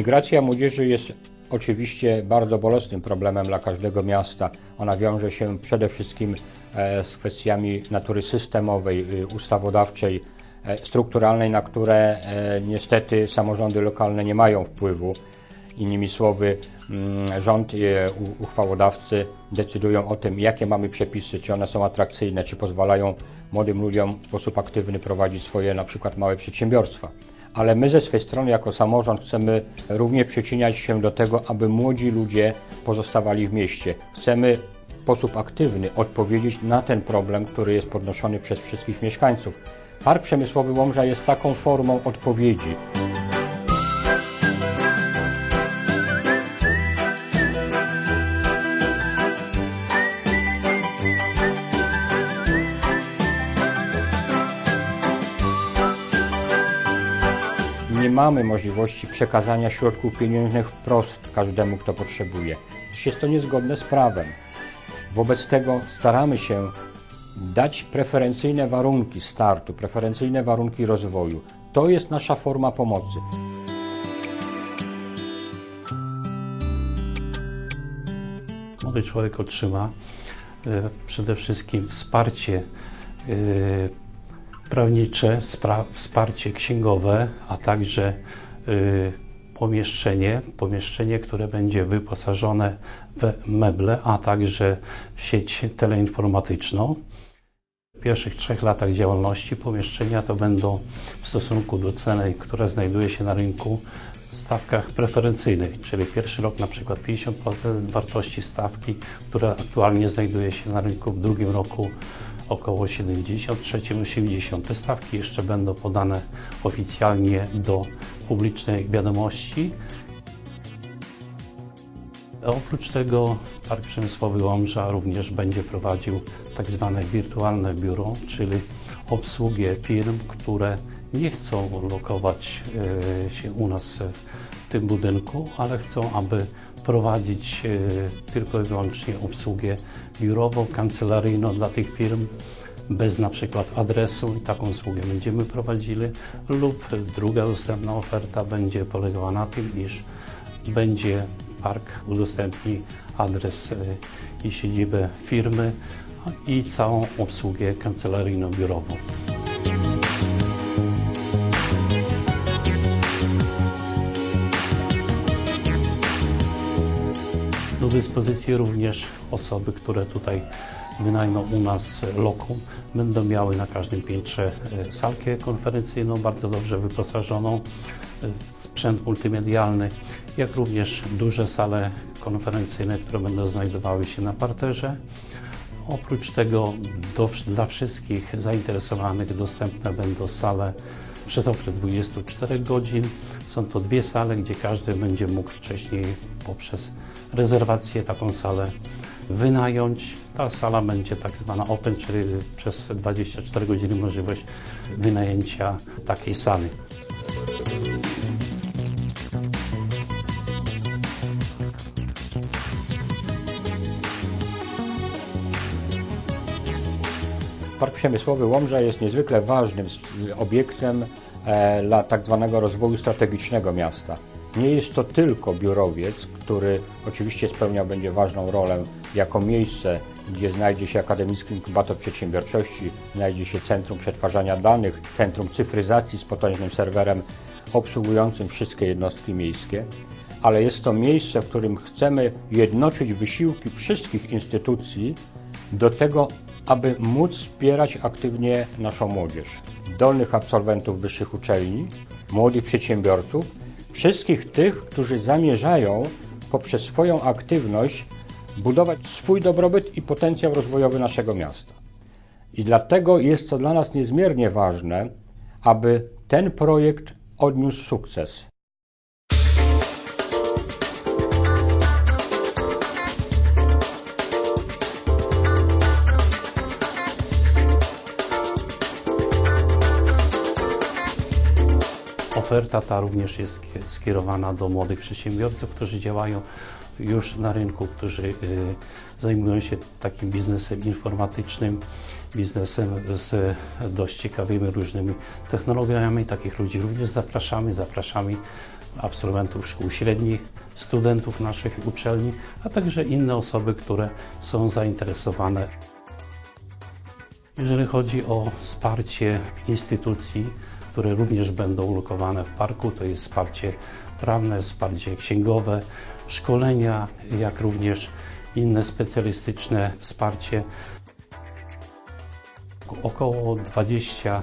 Migracja młodzieży jest oczywiście bardzo bolesnym problemem dla każdego miasta. Ona wiąże się przede wszystkim e, z kwestiami natury systemowej, y, ustawodawczej, e, strukturalnej, na które e, niestety samorządy lokalne nie mają wpływu. Innymi słowy, mm, rząd i uchwałodawcy decydują o tym, jakie mamy przepisy, czy one są atrakcyjne, czy pozwalają młodym ludziom w sposób aktywny prowadzić swoje na przykład małe przedsiębiorstwa ale my ze swojej strony jako samorząd chcemy również przyczyniać się do tego, aby młodzi ludzie pozostawali w mieście. Chcemy w sposób aktywny odpowiedzieć na ten problem, który jest podnoszony przez wszystkich mieszkańców. Park Przemysłowy Łomża jest taką formą odpowiedzi. Mamy możliwości przekazania środków pieniężnych wprost każdemu, kto potrzebuje. Jest to niezgodne z prawem. Wobec tego staramy się dać preferencyjne warunki startu, preferencyjne warunki rozwoju. To jest nasza forma pomocy. Młody człowiek otrzyma e, przede wszystkim wsparcie e, prawnicze, wsparcie księgowe, a także y, pomieszczenie, pomieszczenie, które będzie wyposażone w meble, a także w sieć teleinformatyczną. W pierwszych trzech latach działalności pomieszczenia to będą w stosunku do ceny, która znajduje się na rynku, stawkach preferencyjnych, czyli pierwszy rok na przykład 50% wartości stawki, która aktualnie znajduje się na rynku, w drugim roku około 70, trzecim 80. Te stawki jeszcze będą podane oficjalnie do publicznej wiadomości. Oprócz tego Park Przemysłowy Łomża również będzie prowadził tak zwane wirtualne biuro, czyli obsługę firm, które nie chcą lokować e, się u nas w tym budynku, ale chcą, aby prowadzić e, tylko i wyłącznie obsługę biurową, kancelaryjną dla tych firm bez na przykład adresu i taką usługę będziemy prowadzili lub druga dostępna oferta będzie polegała na tym, iż będzie park udostępni adres e, i siedzibę firmy i całą obsługę kancelaryjną dyspozycji również osoby, które tutaj wynajmą u nas lokum, będą miały na każdym piętrze e, salkę konferencyjną, bardzo dobrze wyposażoną, e, sprzęt multimedialny, jak również duże sale konferencyjne, które będą znajdowały się na parterze. Oprócz tego do, dla wszystkich zainteresowanych dostępne będą sale przez okres 24 godzin. Są to dwie sale, gdzie każdy będzie mógł wcześniej poprzez rezerwację taką salę wynająć. Ta sala będzie tak zwana open, czyli przez 24 godziny możliwość wynajęcia takiej sali. Park Przemysłowy Łomża jest niezwykle ważnym obiektem e, dla tak zwanego rozwoju strategicznego miasta. Nie jest to tylko biurowiec, który oczywiście spełniał będzie ważną rolę jako miejsce, gdzie znajdzie się Akademicki Inkubator Przedsiębiorczości, znajdzie się Centrum Przetwarzania Danych, Centrum Cyfryzacji z potężnym serwerem obsługującym wszystkie jednostki miejskie, ale jest to miejsce, w którym chcemy jednoczyć wysiłki wszystkich instytucji do tego, aby móc wspierać aktywnie naszą młodzież, dolnych absolwentów wyższych uczelni, młodych przedsiębiorców, wszystkich tych, którzy zamierzają poprzez swoją aktywność budować swój dobrobyt i potencjał rozwojowy naszego miasta. I dlatego jest to dla nas niezmiernie ważne, aby ten projekt odniósł sukces. Oferta ta również jest skierowana do młodych przedsiębiorców, którzy działają już na rynku, którzy y, zajmują się takim biznesem informatycznym, biznesem z dość ciekawymi różnymi technologiami. Takich ludzi również zapraszamy. Zapraszamy absolwentów szkół średnich, studentów naszych uczelni, a także inne osoby, które są zainteresowane. Jeżeli chodzi o wsparcie instytucji, które również będą ulokowane w parku, to jest wsparcie prawne, wsparcie księgowe, szkolenia, jak również inne specjalistyczne wsparcie. Około 20%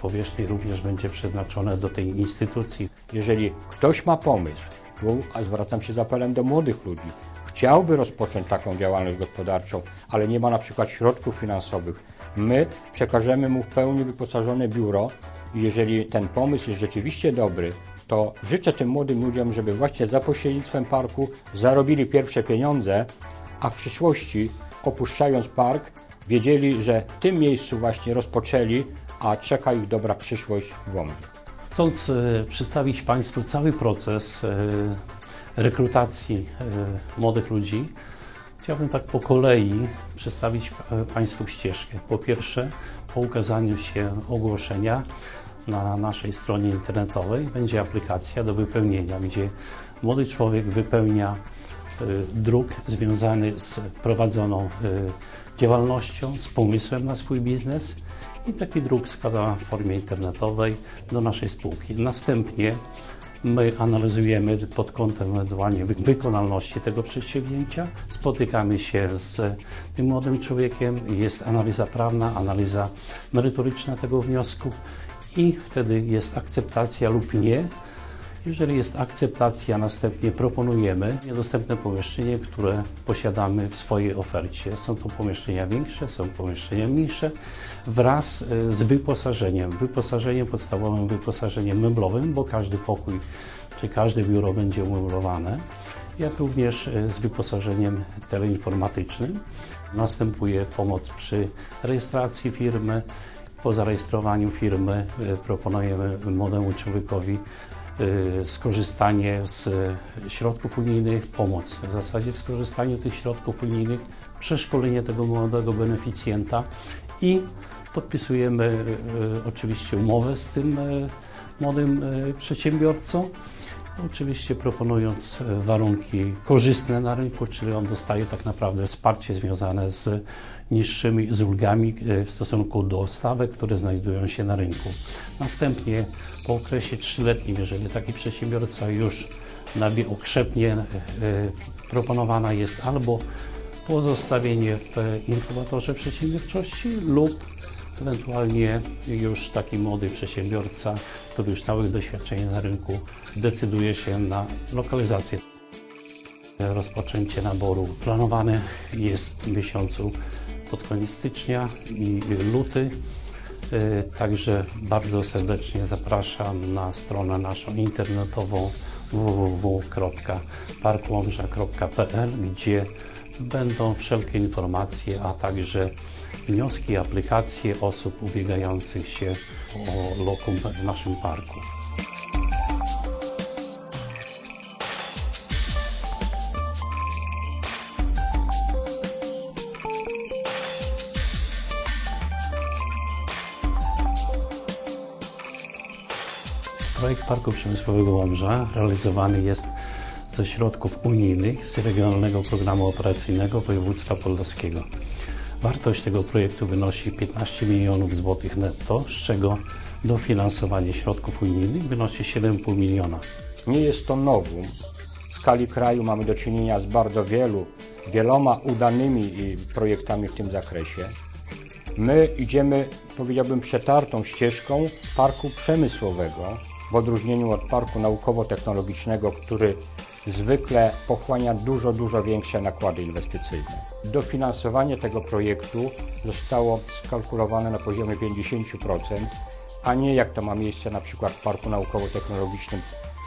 powierzchni również będzie przeznaczone do tej instytucji. Jeżeli ktoś ma pomysł, tu zwracam się z apelem do młodych ludzi, chciałby rozpocząć taką działalność gospodarczą, ale nie ma na przykład środków finansowych, my przekażemy mu w pełni wyposażone biuro jeżeli ten pomysł jest rzeczywiście dobry, to życzę tym młodym ludziom, żeby właśnie za pośrednictwem parku zarobili pierwsze pieniądze, a w przyszłości opuszczając park, wiedzieli, że w tym miejscu właśnie rozpoczęli, a czeka ich dobra przyszłość w Łomży. Chcąc e, przedstawić Państwu cały proces e, rekrutacji e, młodych ludzi, chciałbym tak po kolei przedstawić Państwu ścieżkę. Po pierwsze, po ukazaniu się ogłoszenia na naszej stronie internetowej będzie aplikacja do wypełnienia, gdzie młody człowiek wypełnia e, druk związany z prowadzoną e, działalnością, z pomysłem na swój biznes i taki druk składa w formie internetowej do naszej spółki. Następnie my analizujemy pod kątem ewentualnie wy- wykonalności tego przedsięwzięcia, spotykamy się z tym młodym człowiekiem, jest analiza prawna, analiza merytoryczna tego wniosku i wtedy jest akceptacja lub nie. Jeżeli jest akceptacja, następnie proponujemy niedostępne pomieszczenie, które posiadamy w swojej ofercie. Są to pomieszczenia większe, są pomieszczenia mniejsze, wraz e, z wyposażeniem. Wyposażeniem podstawowym, wyposażeniem meblowym, bo każdy pokój czy każde biuro będzie umeblowane, jak również e, z wyposażeniem teleinformatycznym. Następuje pomoc przy rejestracji firmy. Po zarejestrowaniu firmy e, proponujemy młodemu człowiekowi skorzystanie z y, środków unijnych, pomoc w zasadzie w skorzystaniu tych środków unijnych, przeszkolenie tego młodego beneficjenta i podpisujemy y, oczywiście umowę z tym y, młodym y, przedsiębiorcą. Oczywiście proponując e, warunki korzystne na rynku, czyli on dostaje tak naprawdę wsparcie związane z niższymi, z ulgami e, w stosunku do stawek, które znajdują się na rynku. Następnie po okresie trzyletnim, jeżeli taki przedsiębiorca już okrzepnie, e, proponowana jest albo pozostawienie w inkubatorze przedsiębiorczości lub ewentualnie już taki młody przedsiębiorca, który już małych doświadczeń na rynku, decyduje się na lokalizację. Rozpoczęcie naboru planowane jest w miesiącu pod koniec stycznia i luty. E, Także bardzo serdecznie zapraszam na stronę naszą internetową www.parkłomża.pl, gdzie będą wszelkie informacje, a także wnioski, aplikacje osób ubiegających się o lokum w naszym parku. Projekt Parku Przemysłowego Łomża realizowany jest ze środków unijnych z Regionalnego Programu Operacyjnego Województwa Podlaskiego. Wartość tego projektu wynosi 15 milionów złotych netto, z czego dofinansowanie środków unijnych wynosi 7,5 miliona. Nie jest to nowum. W skali kraju mamy do czynienia z bardzo wielu, wieloma udanymi projektami w tym zakresie. My idziemy, powiedziałbym, przetartą ścieżką parku przemysłowego, w odróżnieniu od parku naukowo-technologicznego, który zwykle pochłania dużo, dużo większe nakłady inwestycyjne. Dofinansowanie tego projektu zostało skalkulowane na poziomie 50%, a nie jak to ma miejsce na przykład w parku naukowo-technologicznym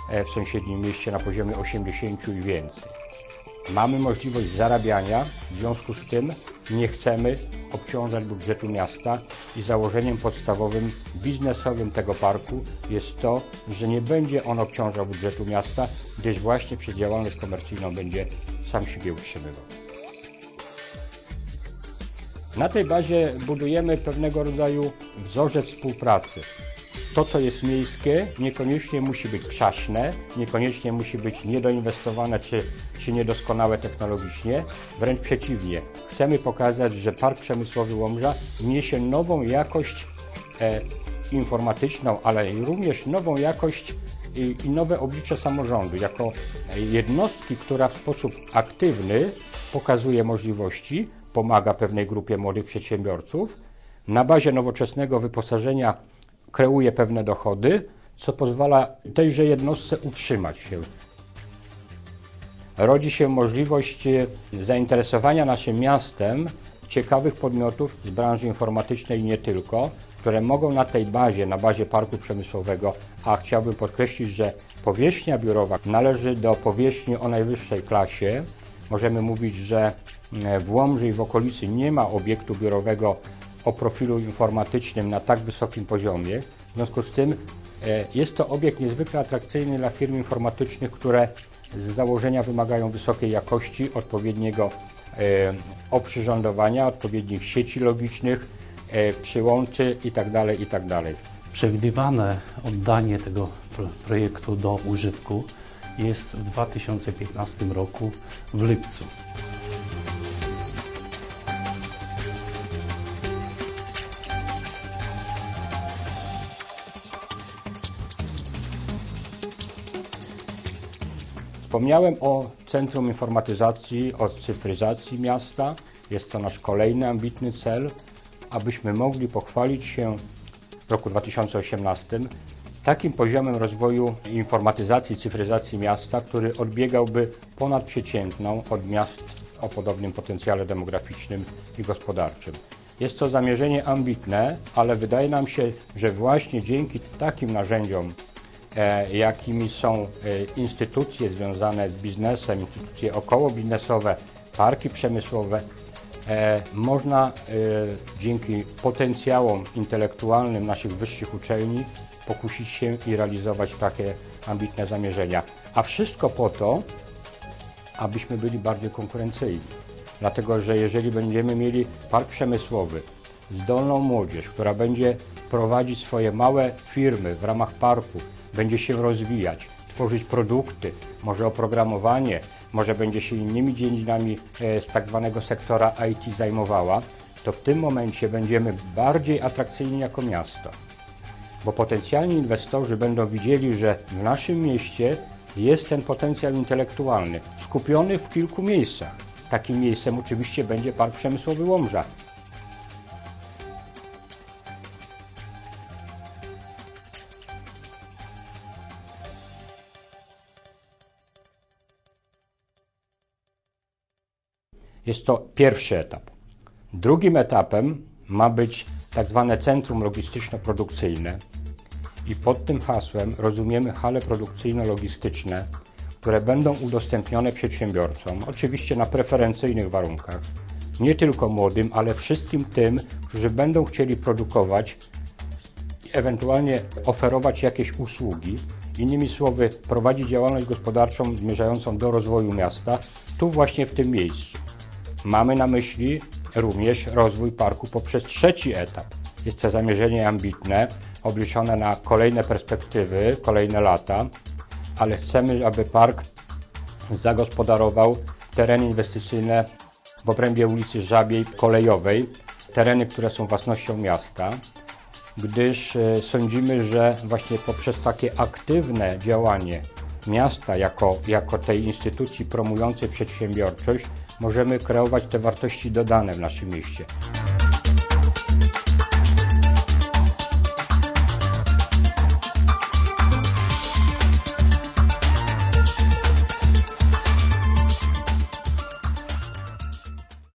e, w sąsiednim mieście na poziomie 80 i więcej. Mamy możliwość zarabiania, w związku z tym nie chcemy obciążać budżetu miasta i założeniem podstawowym biznesowym tego parku jest to, że nie będzie on obciążał budżetu miasta, gdyż właśnie przez działalność komercyjną będzie sam siebie utrzymywał. Na tej bazie budujemy pewnego rodzaju wzorzec współpracy to, co jest miejskie, niekoniecznie musi być przaśne, niekoniecznie musi być niedoinwestowane czy, czy niedoskonałe technologicznie. Wręcz przeciwnie, chcemy pokazać, że Park Przemysłowy Łomża niesie nową jakość e, informatyczną, ale również nową jakość i, i nowe oblicze samorządu, jako jednostki, która w sposób aktywny pokazuje możliwości, pomaga pewnej grupie młodych przedsiębiorców, na bazie nowoczesnego wyposażenia kreuje pewne dochody, co pozwala tejże jednostce utrzymać się. Rodzi się możliwość e, zainteresowania naszym miastem ciekawych podmiotów z branży informatycznej i nie tylko, które mogą na tej bazie, na bazie parku przemysłowego, a chciałbym podkreślić, że powierzchnia biurowa należy do powierzchni o najwyższej klasie. Możemy mówić, że e, w Łomży i w okolicy nie ma obiektu biurowego o profilu informatycznym na tak wysokim poziomie. W związku z tym e, jest to obiekt niezwykle atrakcyjny dla firm informatycznych, które z założenia wymagają wysokiej jakości, odpowiedniego e, oprzyrządowania, odpowiednich sieci logicznych, e, przyłączy itd. itd. Przewidywane oddanie tego pro- projektu do użytku jest w 2015 roku w lipcu. Wspomniałem o Centrum Informatyzacji, o cyfryzacji miasta. Jest to nasz kolejny ambitny cel, abyśmy mogli pochwalić się w roku 2018 takim poziomem rozwoju informatyzacji, cyfryzacji miasta, który odbiegałby ponadprzeciętną od miast o podobnym potencjale demograficznym i gospodarczym. Jest to zamierzenie ambitne, ale wydaje nam się, że właśnie dzięki takim narzędziom jakimi są e, instytucje związane z biznesem, instytucje okołobiznesowe, parki przemysłowe, e, można e, dzięki potencjałom intelektualnym naszych wyższych uczelni pokusić się i realizować takie ambitne zamierzenia. A wszystko po to, abyśmy byli bardziej konkurencyjni. Dlatego, że jeżeli będziemy mieli park przemysłowy, zdolną młodzież, która będzie prowadzić swoje małe firmy w ramach parku, będzie się rozwijać, tworzyć produkty, może oprogramowanie, może będzie się innymi dziedzinami e, z tak zwanego sektora IT zajmowała, to w tym momencie będziemy bardziej atrakcyjni jako miasto bo potencjalni inwestorzy będą widzieli, że w naszym mieście jest ten potencjał intelektualny skupiony w kilku miejscach. Takim miejscem oczywiście będzie Park Przemysłowy Łomża. Jest to pierwszy etap. Drugim etapem ma być tak zwane centrum logistyczno-produkcyjne i pod tym hasłem rozumiemy hale produkcyjno-logistyczne, które będą udostępnione przedsiębiorcom, oczywiście na preferencyjnych warunkach. Nie tylko młodym, ale wszystkim tym, którzy będą chcieli produkować i ewentualnie oferować jakieś usługi. Innymi słowy, prowadzić działalność gospodarczą zmierzającą do rozwoju miasta, tu właśnie w tym miejscu. Mamy na myśli również rozwój parku poprzez trzeci etap. Jest to zamierzenie ambitne, obliczone na kolejne perspektywy, kolejne lata, ale chcemy, aby park zagospodarował tereny inwestycyjne w obrębie ulicy Żabiej Kolejowej, tereny, które są własnością miasta, gdyż e, sądzimy, że właśnie poprzez takie aktywne działanie miasta jako, jako tej instytucji promującej przedsiębiorczość możemy kreować te wartości dodane w naszym mieście.